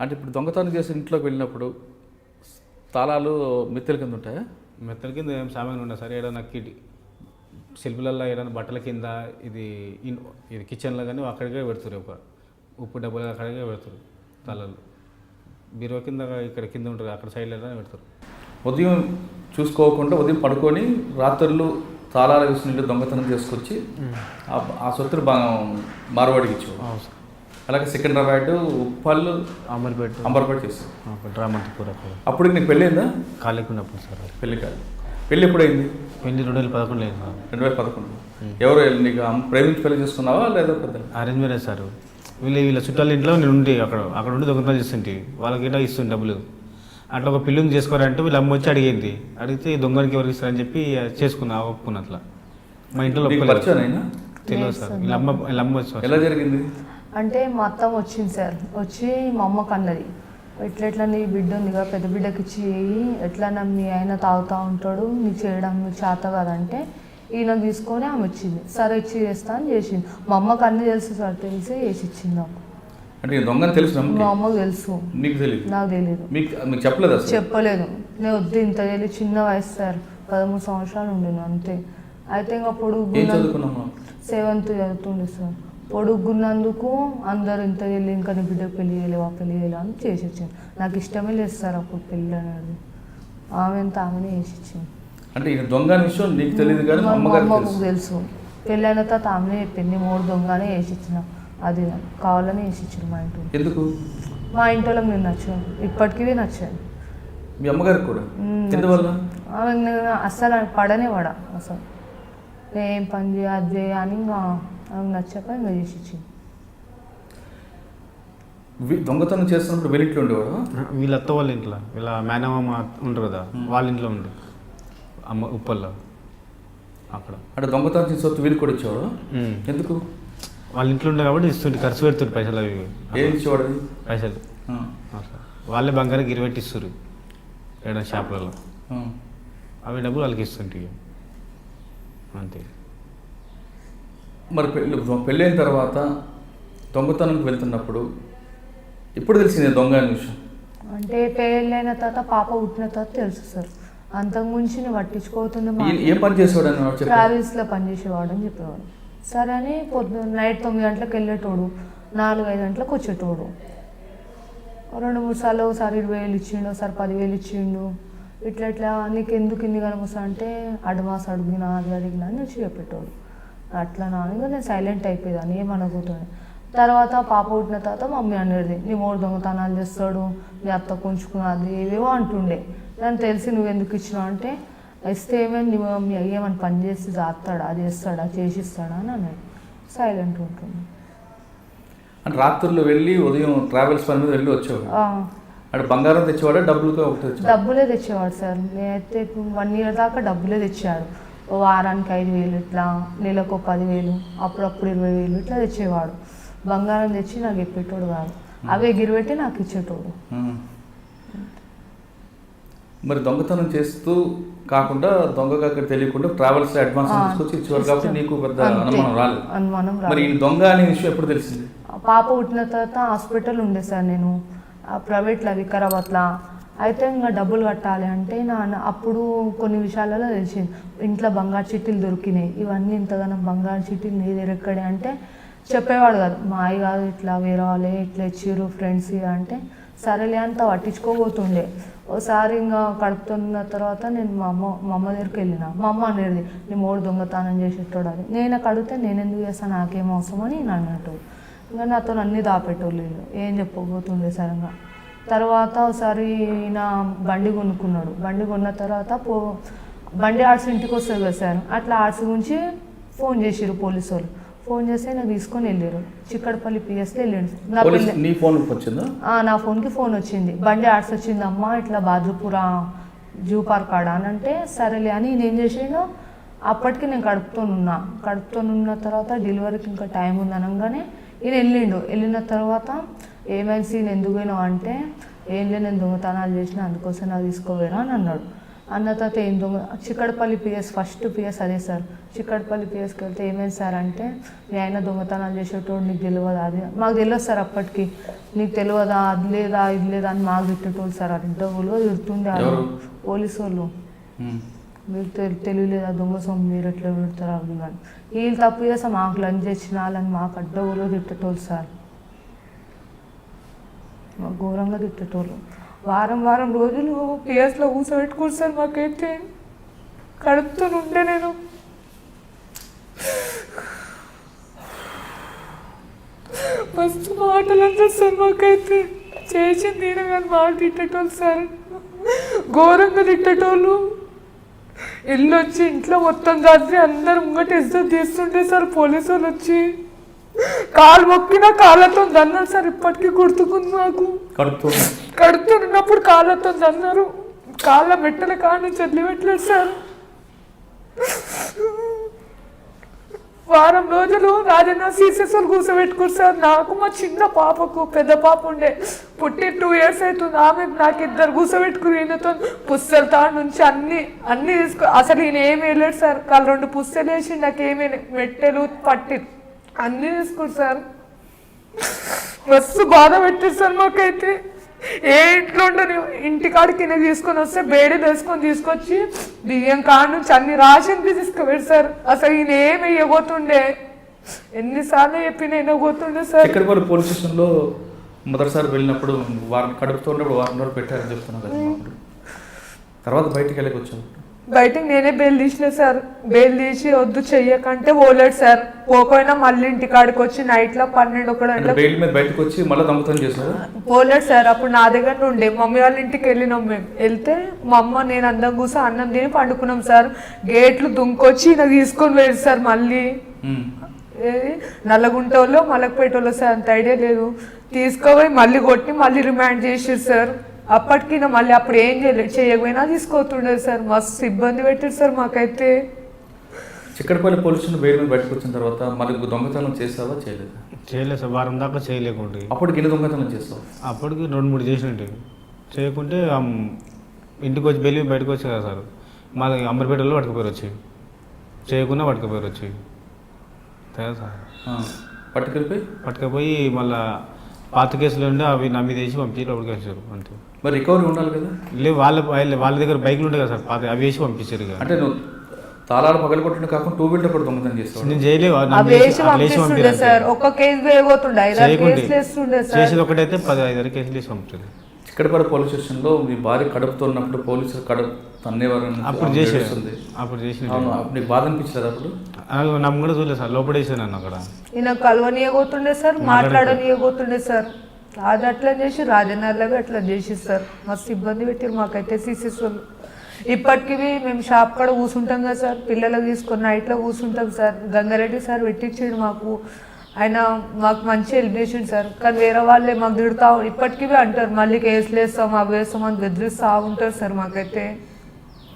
అంటే ఇప్పుడు దొంగతనం చేసి ఇంట్లోకి వెళ్ళినప్పుడు తాళాలు మిత్తెల కింద ఉంటాయా? మెత్తల కింద ఏం సామాన్ ఉండదు సార్. ఏదైనా కిటి సెల్ఫ్లలో ఏదైనా బట్టల కింద ఇది ఇన్ ఇది కిచెన్లో కానీ అక్కడికే పెడుతురు ఒక ఉప్పు డబ్బులు అక్కడికే పెడతారు తలలు బీరువా కింద ఇక్కడ కింద ఉంటుంది అక్కడ సైడ్లో పెడతారు ఉదయం చూసుకోకుండా ఉదయం పడుకొని రాత్రులు తాళాలు వేసిన ఇల్లు దొంగతనం చేసుకొచ్చి ఆ- ఆ సొత్తులు బాగా మార్వాడికి ఇచ్చేవాడు. అవును సార్. అలాగే సికింద్రాబాద్ ఉప్పల్ అమర్పేట. అంబర్పేట చేస్తాం డ్రామంతపూర్ అక్కడ. అప్పుడు నీకు పెళ్ళైందా ఖాళీకి ఉన్నప్పుడు సార్ పెళ్ళి కాదు. పెళ్ళి ఎప్పుడైంది? పెళ్ళి రెండు వేల పదకొండు లేదు సార్. రెండు వేల పదకొండు. ఎవరు నీకు ప్రేమించి పెళ్ళి చేసుకున్నావా లేదా పెద్ద? Arrange marriage sir. వీళ్ళు వీళ్ళ చుట్టాల ఇంట్లో నేను ఉండి అక్కడ అక్కడ ఉండి దొంగతనం చేస్తుంటే. వాళ్ళకి ఇట్లా ఇస్తుంది డబ్బులు. అట్లా ఒక పిల్లని చేసుకోరంటే వీళ్ళ అమ్మ వచ్చి అడిగింది. అడిగితే దొంగనికి ఎవరికి ఇస్తారని చెప్పి చేసుకున్నా ఒప్పుకున్న అట్లా. మా ఇంట్లో తెలియదు సార్. వీళ్ళ అమ్మ వీళ్ళ అమ్మ వచ్చి ఎలా జరిగింది? అంటే మా అత్తమ్మ వచ్చింది సార్. వచ్చి మా అమ్మకు అన్నది ఎట్లా ఎట్లా నీ బిడ్డ ఉంది కదా పెద్ద బిడ్డకి ఇచ్చి చేయి ఎట్లా నా మీ ఆయన తాగుతూ ఉంటాడు నీకు చేయడం నీకు చేత కదంటే ఈయన తీసుకొని ఆమె వచ్చింది సరే ఇచ్చి చేస్తా అని చేసింది. మా అమ్మకు అన్నీ తెలుసు సార్ తెలిసి వేసి ఇచ్చింది నాకు. అంటే తెలుసు మా అమ్మకు తెలుసు. నీకు తెలియదు నాకు తెలియదు మీకు మీకు చెప్పలేదు చెప్పలేదు. నేను వద్దు ఇంత తెలియదు చిన్న వయసు సార్. పదమూడు సంవత్సరాలు ఉండిను అంతే. అయితే ఇంకా పొడుగు ఏం చదువుకున్నామా సెవెంత్ చదువుతుండే సార్. పొడుగున్నందుకు అందరు ఇంత వెళ్ళి ఇంకా నీ బిడ్డకు పెళ్ళి చేయలేవా పెళ్ళి చేయలేవా అని చేసి ఇచ్చింది నాకు ఇష్టమే లేదు సార్ అప్పుడు పెళ్ళి అనేది. ఆమె అంత ఆమెనే చేసి ఇచ్చింది అంటే దొంగ విషయం నీకు తెలియదు కానీ అమ్మకు తెలుసు. తెలుసు. పెళ్ళైన తర్వాత ఆమెనే చెప్పింది మూడు దొంగనే వేసి ఇచ్చిన అది కావాలని వేసి ఇచ్చింది మా ఇంట్లో. ఎందుకు? మా ఇంట్లో నేను నచ్చాను ఇప్పటికీ నచ్చాను మీ అమ్మగారికి కూడా. ఎందువల్ల? ఆమె అస్సలు పడనే పడ అసలు. నేను ఏం పని చేయ అది చేయ అని ఇంకా ఆమెకు నచ్చక ఇంకా చేసి ఇచ్చింది వి- దొంగతనం చేస్తున్నప్పుడు వెలిట్లో ఉండేవాడు? వీళ్ళ అత్త వాళ్ళ ఇంట్లో. వీళ్ళ మేనమామ ఉంటారు కదా వాళ్ళ ఇంట్లో ఉండు. అమ్మ ఉప్పల్లో అక్కడ. అంటే దొంగతనం చేసే సొత్తు వీరికి కూడా ఇచ్చేవాడు? ఉమ్. ఎందుకు? వాళ్ళ ఇంట్లో ఉండే కాబట్టి ఇస్తుంటే ఖర్చు పెడుతుంది పైసలు అవి. ఏం ఇచ్చేవాడు అది? పైసలు. ఆ, అట్లా. వాళ్ళే బంగారం గిరిపెట్టి ఇస్తారు ఏడా షాపులలో. ఆ. అవి డబ్బులు వాళ్ళకి ఇస్తుంటే ఇక. అంతే. మరి పెళ్ళి పెళ్ళైన తర్వాత దొంగతనంకి వెళ్తున్నప్పుడు ఎప్పుడు తెలిసింది దొంగ అనే విషయం? అంటే పెళ్ళైన తర్వాత పాప పుట్టిన తర్వాత తెలుసు సార్. అంతకుముంచి నేను పట్టించుకోతుండే మా ఈయన ఏం పని చేసేవాడు అని ట్రావెల్స్లో పనిచేసేవాడు అని చెప్పేవాడు. సరే అని పొద్దున్న నైట్ తొమ్మిది గంటలకు వెళ్ళేటోడు. నాలుగు ఐదు గంటలకు వచ్చేటోడు. రెండు మూడు సార్లు ఒకసారి ఇరవై వేలు ఇచ్చిండు ఒకసారి పదివేలు ఇచ్చిండు. ఇట్లా ఇట్లా నీకు ఎందుకు ఇన్ని కనమసా అంటే అడ్వాన్స్ అడిగినా అది అడిగినా అని వచ్చి చెప్పేటోడు. అట్లా నాన్నగా నేను సైలెంట్ అయిపోయేదాన్ని ఏమనకపోతుండే తర్వాత పాప పుట్టిన తర్వాత మమ్మీ అనేది నీ మూడు దొంగతనాలు చేస్తాడు నీ అత్త కొంచుకున్నది ఏవేవో అంటుండే. దాన్ని తెలిసి నువ్వు ఎందుకు ఇచ్చినావు అంటే ఇస్తే ఏమైంది? నీ మమ్మీ ఏమని పని చేసి చేస్తాడా చేస్తాడా చేసిస్తాడా అని అన్నాడు సైలెంట్ ఉంటుంది అంటే రాత్రుల్లో వెళ్ళి ఉదయం ట్రావెల్స్ పని మీద వెళ్ళి వచ్చేవాడు. అంటే బంగారం తెచ్చేవాడా తెచ్చేవాడు? డబ్బులే తెచ్చేవాడు సార్. నేనైతే వన్ ఇయర్ దాకా డబ్బులే తెచ్చాడు వారానికి ఐదు వేలు ఇట్లా నెలకు ఒక పదివేలు అప్పుడప్పుడు ఇరవై వేలు ఇట్లా తెచ్చేవాడు. బంగారం తెచ్చి నాకు చెప్పేటోడు కాదు. అవే ఎగిరిపెట్టి నాకు ఇచ్చేటోడు. మరి దొంగతనం చేస్తూ కాకుండా దొంగగా అక్కడ తెలియకుండా ట్రావెల్స్ అడ్వాన్స్ తీసుకొచ్చి ఇచ్చేవాడు కాబట్టి. నీకు పెద్ద. అనుమానం రాలేదు. అనుమానం మరి ఈ దొంగ అనే విషయం ఎప్పుడు తెలిసింది? పాప పుట్టిన తర్వాత హాస్పిటల్ ఉండే సార్ నేను. ప్రైవేట్లో వికారాబాద్లో అయితే ఇంకా డబ్బులు కట్టాలి అంటే నాన్న అప్పుడు కొన్ని విషయాలలో తెలిసింది. ఇంట్లో బంగారు చిట్టీలు దొరికినాయి. ఇవన్నీ ఇంతగానో బంగారు చిట్టీలు నీ దగ్గర ఎక్కడే అంటే చెప్పేవాడు కాదు. మా అయ్య కాదు ఇట్లా వేరే వాళ్ళే ఇట్లా ఇచ్చిర్రు ఫ్రెండ్స్ అంటే సరేలే అంత పట్టించుకోబోతుండే. ఓసారి ఇంకా కడుపుతున్న తర్వాత నేను మా అమ్మ మా అమ్మ దగ్గరికి వెళ్ళిన. మా అమ్మ అనేది నీ మూడు దొంగతనం చేసేటోడు అది నేను కడిగితే నేను ఎందుకు చేస్తాను నాకేం అవసరం అని నేను అన్నట్టు ఇంకా నాతో అన్ని దాపెట్టోళ్ళు ఏం చెప్పబోతుండే సరంగా తర్వాత ఒకసారి నా బండి కొనుక్కున్నాడు. బండి కొన్న తర్వాత పో బండి ఆర్ట్స్ ఇంటికి వస్తుంది కదా సార్ అట్లా ఆర్ట్స్ గురించి ఫోన్ చేసిర్రు పోలీసు వాళ్ళు. ఫోన్ చేస్తే నాకు తీసుకొని వెళ్ళారు చిక్కడపల్లి పిఎస్లో వెళ్ళాడు. నా ఫోన్ వచ్చిందా? నా ఫోన్కి ఫోన్ వచ్చింది. బండి ఆర్ట్స్ వచ్చింది అమ్మ ఇట్లా బాద్రపుర జూ పార్క్ ఆడ అని అంటే సరేలే అని నేను ఏం చేసాను అప్పటికి నేను కడుపుతోనున్నా కడుపుతోనున్న తర్వాత డెలివరీకి ఇంకా టైం ఉంది అనగానే ఈయన వెళ్ళిండు. వెళ్ళిన తర్వాత ఏమైంది సీన్? ఎందుకు పోయినావు అంటే ఏం లేదు నేను దొంగతనాలు చేసిన అందుకోసం నాకు తీసుకోవేనా అని అన్నాడు. అన్న తర్వాత ఏం దొంగ చిక్కడపల్లి పిఎస్ ఫస్ట్ పిఎస్ అదే సార్. చిక్కడపల్లి పిఎస్కి వెళ్తే ఏమైంది సార్ అంటే మీ ఆయన దొంగతనాలు చేసేటోడు నీకు తెలియదా అది మాకు తెలియదు సార్ అప్పటికి. నీకు తెలియదా అది లేదా? ఇది లేదా? అని మాకు తిట్టేటోళ్ళు సార్. అది డబ్బులు తిడుతుండే? పోలీసు వాళ్ళు. మీకు తెలి తెలియలేదా? దొంగ సొమ్ము మీరు ఎట్లా పెడతారు? అది కానీ వీళ్ళు తప్పు చేస్తే మాకు లంచ్ తెచ్చిన వాళ్ళని మాకు అడ్డవులో తిట్టేటోళ్ళు సార్. ఘోరంగా తిట్టేటోళ్ళు. వారం వారం రోజులు పిఎస్లో కూర్చోబెట్టుకోరు సార్ మాకైతే. కడుపుతూ ఉండే నేను. మస్తు మాటలు అంటారు సార్ మాకైతే. చేసింది నేను కానీ మాట తిట్టేటోళ్ళు సార్. ఘోరంగా తిట్టేటోళ్ళు. ఇల్లు వచ్చి ఇంట్లో మొత్తం దాటి అందరు ముంగట ఇజ్జత్ తీస్తుంటే సార్ పోలీసు వాళ్ళు వచ్చి. కాలు మొక్కినా కాళ్ళతో దన్నారు సార్ ఇప్పటికీ గుర్తుకుంది నాకు. కడుతున్నప్పుడు కాళ్ళతో దన్నారు కాళ్ళ మెట్టల కాని చదిలి పెట్టలేదు సార్. వారం రోజులు రాజన్న సీసెస్లు కూర్చోబెట్టుకోరు సార్. నాకు మా చిన్న పాపకు పెద్ద పాప ఉండే. పుట్టి టూ ఇయర్స్ అవుతుంది. ఆమె నాకు ఇద్దరు కూర్చోబెట్టుకుని ఈయనతో పుస్తల తాడు నుంచి అన్ని అన్ని తీసుకో అసలు ఈయన ఏమి వెళ్ళాడు సార్. కాళ్ళు రెండు పుస్తలు వేసి నాకు ఏమి మెట్టెలు పట్టి అన్ని తీసుకోరు సార్. మస్తు బాధ పెట్టారు సార్ మాకైతే. ఏ ఇంట్లో ఉండని ఇంటికాడికి నేను తీసుకొని వస్తే బేడీ వేసుకొని తీసుకొచ్చి బియ్యం కాడ నుంచి అన్ని రాసింది తీసుకుపోయారు సార్. అసలు ఈయన ఏమి వేయబోతుండే? ఎన్నిసార్లు చెప్పి నేను పోతుండే సార్. చక్కెరపల్లి పోలీస్ స్టేషన్లో మొదటిసారి వెళ్ళినప్పుడు వారిని కడుపుతో ఉన్నప్పుడు వారం రోజులు పెట్టారని అప్పుడు. తర్వాత బయటికి వెళ్ళకి వచ్చావు బయటకు నేనే బెయిల్ తీసిన సార్. బెయిల్ తీసి వద్దు చెయ్యకంటే పోలేడు సార్. పోకపోయినా మళ్ళీ ఇంటికాడికి వచ్చి నైట్లో పన్నెండు బెయిల్ మీద బయటకు వచ్చి మళ్ళీ దొంగతనం చేశారు? పోలేడు సార్. అప్పుడు నా దగ్గర ఉండే మమ్మీ వాళ్ళ ఇంటికి వెళ్ళినాం మేము. వెళ్తే మా అమ్మ నేను అందం కూర్చో అన్నం తిని పండుకున్నాం సార్. గేట్లు దుంకొచ్చి నాకు తీసుకొని వెళ్ళి సార్ మళ్ళీ. ఏది నల్లగుంటోళ్ళు మలకపేటోళ్ళు సార్ అంత ఐడియా లేదు. తీసుకోపోయి మళ్ళీ కొట్టి మళ్ళీ రిమాండ్ చేసారు సార్. అప్పటికి మళ్ళీ అప్పుడు ఏం చేయలేదు చేయకపోయినా తీసుకోతుండే సార్. మస్తు ఇబ్బంది పెట్టారు సార్ మాకైతే. చిక్కడపల్లి పోలీస్ స్టేషన్ బెయిల్ మీద బయటకు వచ్చిన తర్వాత మళ్ళీ దొంగతనం చేసావా చేయలేదు? చేయలేదు సార్ వారం దాకా చేయలేకుంటే అప్పటికి ఎన్ని దొంగతనం చేసావు? అప్పటికి రెండు మూడు చేసినట్టు. చేయకుంటే ఇంటికి వచ్చి వెళ్ళి బయటకు వచ్చి కదా సార్. మా అంబర్పేటలో పట్టుకుపోయారు వచ్చి. చేయకుండా పట్టుకుపోయారు వచ్చి. సార్ పట్టుకెళ్ళిపోయి? పట్టుకపోయి మళ్ళా పాత కేసులు ఉండే అవి నా మీద వేసి పంపించి లోపలికి వచ్చారు అంతే. మరి రికవరీ ఉండాలి కదా? లేవు వాళ్ళ వాళ్ళ- దగ్గర బైక్లు ఉంటాయి కదా సార్ పాత అవి వేసి పంపించారు ఇక. అంటే నువ్వు తాళాలు పగలగొట్టడం కాకుండా టూ వీలర్ కూడా దొంగతనం చేస్తావు? నేను పంపించారు సార్ చేసేది ఒకటైతే పది ఐదారు కేసులు వేసి పంపుతుంది చిక్కడపల్లి పోలీస్ స్టేషన్లో మీ భార్య కడుపుతో ఉన్నప్పుడు పోలీసులు కడుపు తన్నేవారు అప్పుడు చేసేది. అప్పుడు చేసిన అవును అప్పుడు బాధ అనిపించలేదు అప్పుడు? నమ్ము కూడా చూడలేదు సార్ లోపల వేసాను నన్ను అక్కడ. ఈయన కలవనీయబోతుండే సార్ మాట్లాడనీయబోతుండే సార్. అది అట్లా చేసి రాజనగర్లో అట్లా చేసి సార్. మస్తు ఇబ్బంది పెట్టారు మాకైతే సీసీస్ వాళ్ళు ఇప్పటికి మేము షాప్ కాడ కూర్చుంటాం కదా సార్. పిల్లలకు తీసుకొని నైట్లో కూర్చుంటాం సార్. గంగారెడ్డి సార్ పెట్టించాడు మాకు. ఆయన మాకు మంచి హెల్ప్ చేసిండు సార్. కానీ వేరే వాళ్ళే మాకు తిడతా ఇప్పటికీ అంటారు మళ్ళీ కేసులు వేస్తాం అవి వేస్తాం అని బెదిరిస్తూ ఉంటారు సార్ మాకైతే.